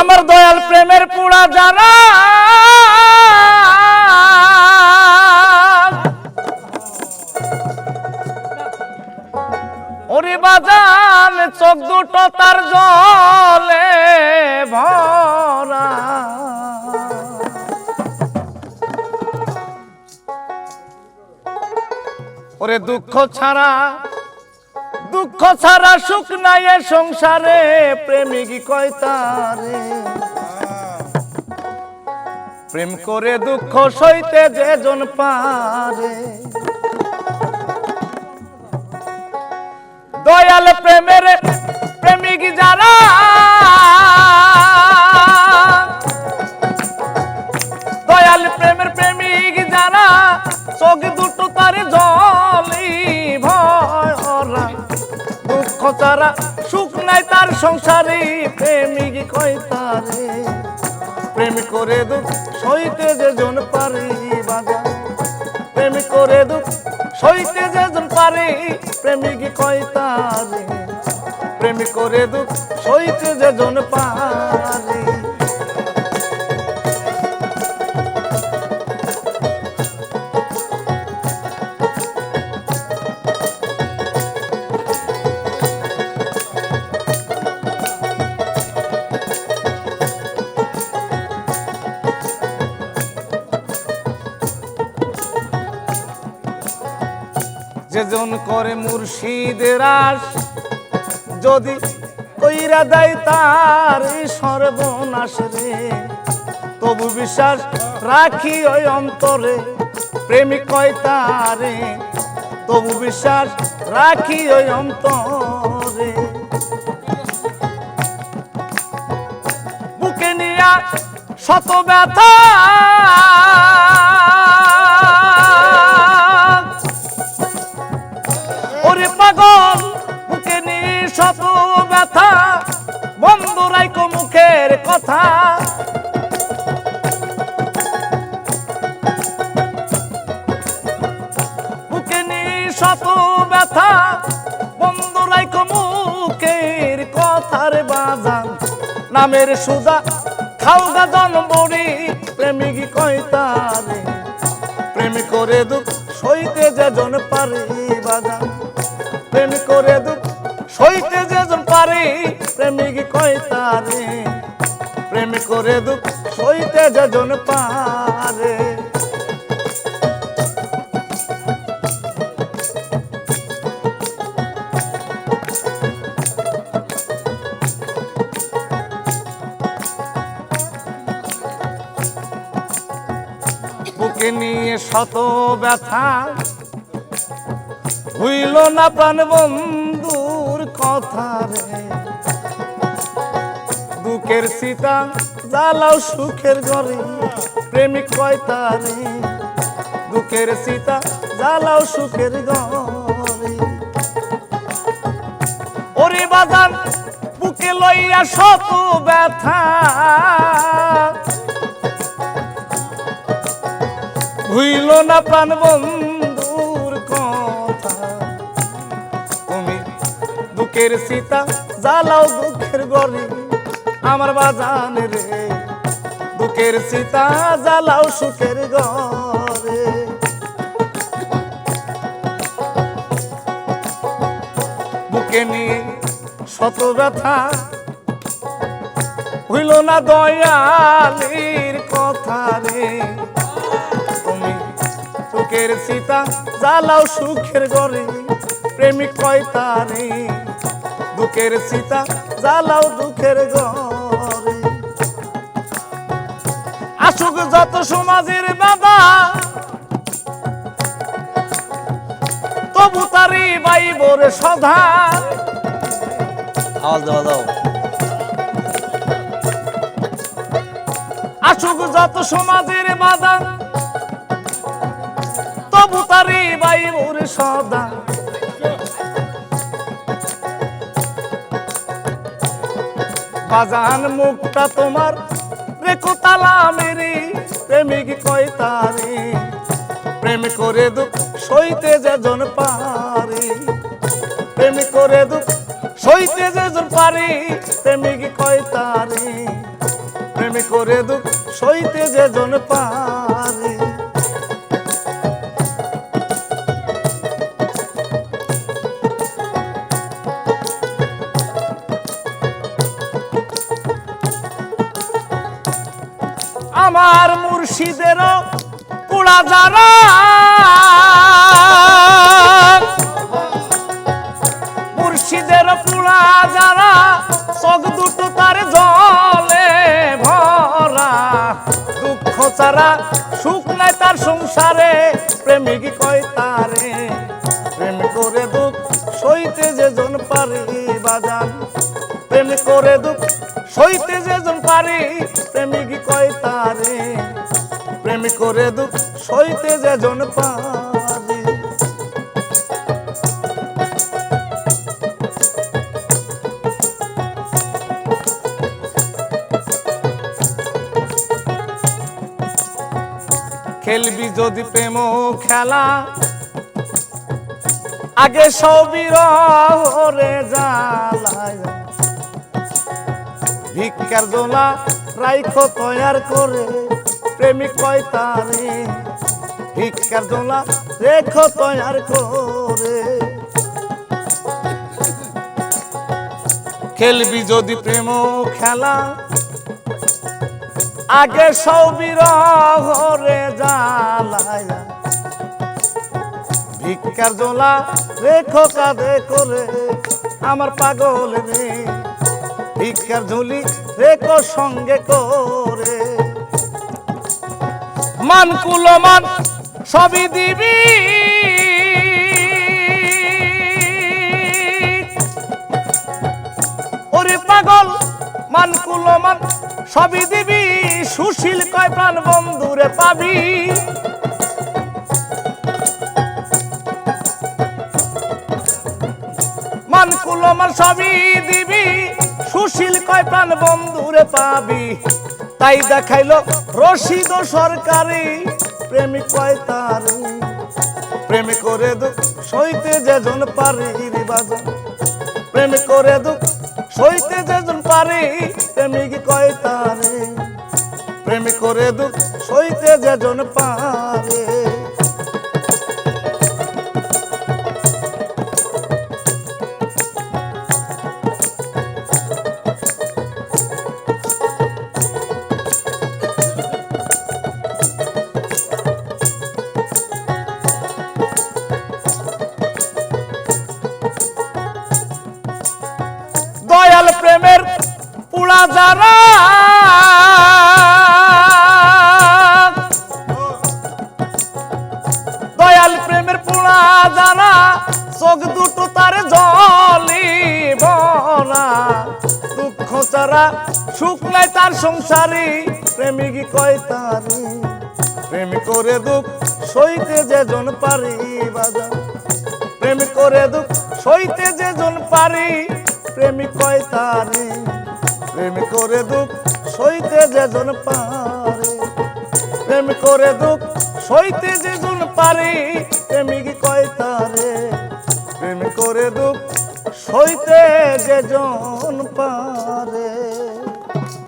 আমার দয়াল প্রেমের পুরা জানা। ওরে বাজান, চোখ দুটো তার জলে ভরা। ওরে দুঃখ ছাড়া দুঃখ ছাড়া সুখ নাই এ সংসারে, প্রেমিক কয় তারে? প্রেম করে দুঃখ সইতে যে জন পারে। দয়াল প্রেমের প্রেমিক যারা, দয়াল প্রেমের প্রেমিক যারা, চোখ দুটো তার জলি তারা সুখ নাই তার সংসারে, প্রেমিক কয় তারে? প্রেম করে দুঃখ সইতে যে জন পারে বাজা প্রেম করে দুঃখ সইতে যে জন পারে, প্রেমিক কয় তারে? প্রেম করে দুঃখ সইতে যে জন পারে। যেজন করে মুর্শিদের আস যদি কইরা দেয় তার সর্বনাশ রে, তবু বিশ্বাস রাখি ওই অন্তরে, প্রেমিক কয় তারে, তবু বিশ্বাস রাখি ওই অন্তরে। বুকে নিয়া শত ব্যথা পাগল, বুকে শত ব্যথা বন্ধ রাইকো মুখের কথা। বুকে শত ব্যথা বন্ধ রাইকো মুখের কথার বাজান। নামের সুদা খাওগা জন্মরি প্রেমিক কয়তারে প্রেম করে দুঃখ সইতে যেজন পারে। বাজান প্রেম করে দুঃখ সইতে যেজন পারে, প্রেমিক কয় তারে। প্রেম করে দুঃখ সইতে যেজন পারে। নিয়ে শত ব্যথা হইল না প্রাণ বন্ধুর কথা রে। দুঃখের সীতা জ্বালাও সুখের ঘরে, প্রেমিক কয় তারে দুঃখের সীতা জ্বালাও সুখের ঘরে। ওরে বাজান, বুকে লইয়া শত ব্যথা। ভুইল না প্রাণ বন্ধুর দুঃখের সীতা, জ্বালাও দুঃখের গরি আমার বাজান রে দুঃখের সীতা, জ্বালাও সুখের ঘরে বুকে নিয়ে শত ব্যথা, হইল না দয়ালির কথা রে। তুমি সুখের সীতা, জ্বালাও সুখের গরে প্রেমিক কয় তারে? দুঃখের সীতা জ্বালাও দুঃখের ঘরে। আসুক যত সমাজের বাবা তবু তারি বাইবর সধা। আওয়াজ দেওয়া দাও। আসুক যত সমাজের বাধা তবু তারি বাইবর সদা বাজান মুখটা তোমার। রেখো তালা মেরি, প্রেমিক কয় তারি। প্রেম করে দুঃখ সইতে যে জন পারি। প্রেম করে দুঃখ সইতে যে জন পারি, প্রেমিক কয় প্রেম করে দুঃখ সইতে যে জন পারে। আমার মুর্শিদেরও পোড়া যারা মুর্শিদের পোড়া যারা চোখ দুটো তার জলে ভরা। দুঃখ ছাড়া সুখ নাই তার সংসারে সইতে যে জন পারে, প্রেমিক কয় তারে। প্রেম করে দুঃখ, সইতে যে জন পারে। খেলবি যদি প্রেম খেলা, আগে সবির রে জ্বালায়। ভিক্ষার দোলা রাইখ তৈয়ার করে, প্রেমিক কয় তারে। ভিক্ষার দোলা রেখ তৈয়ার করে। খেলবি যদি প্রেম খেলা, আগে সবির ঘরে জ্বালায়। ভিক্ষার জোলা রেখো কাঁধে করে, আমার পাগল রে ভিক্ষার ঝুলি রেখো সঙ্গে করে। মান কুলমান সবই দিবি। ওরে পাগল, মান কুলমান সবই দিবি। সুশীল কয় প্রাণ বন্ধুরে পাবি। মান কুলমান সবই দিবি। সুশীল কয় প্রাণ বন্ধুরে পাবি। তাই দেখাইলো রশিদ সরকারি। প্রেমিক কয় তারি। প্রেম করে দুঃখ সইতে যেজন পারি বাজান প্রেম করে দুঃখ সইতে যেজন পারি প্রেমিক কয় তারে। প্রেম করে দুঃখ সইতে যেজন পারে। যারা দয়াল প্রেমের পুরা যারা চোখ দুটো তার জলি ভরা দুঃখ ছাড়া তার সংসারী, প্রেমিক কয় তারি? প্রেম করে দুঃখ সইতে যে জন পারি বাজা প্রেম করে দুঃখ সইতে প্রেমিক কয় তারে? প্রেম করে দুঃখ সইতে যে জন পারে। প্রেম করে দুঃখ সইতে যে জন পারে, প্রেমিক কয় তারে। প্রেম করে দুঃখ সইতে যে জন পারে।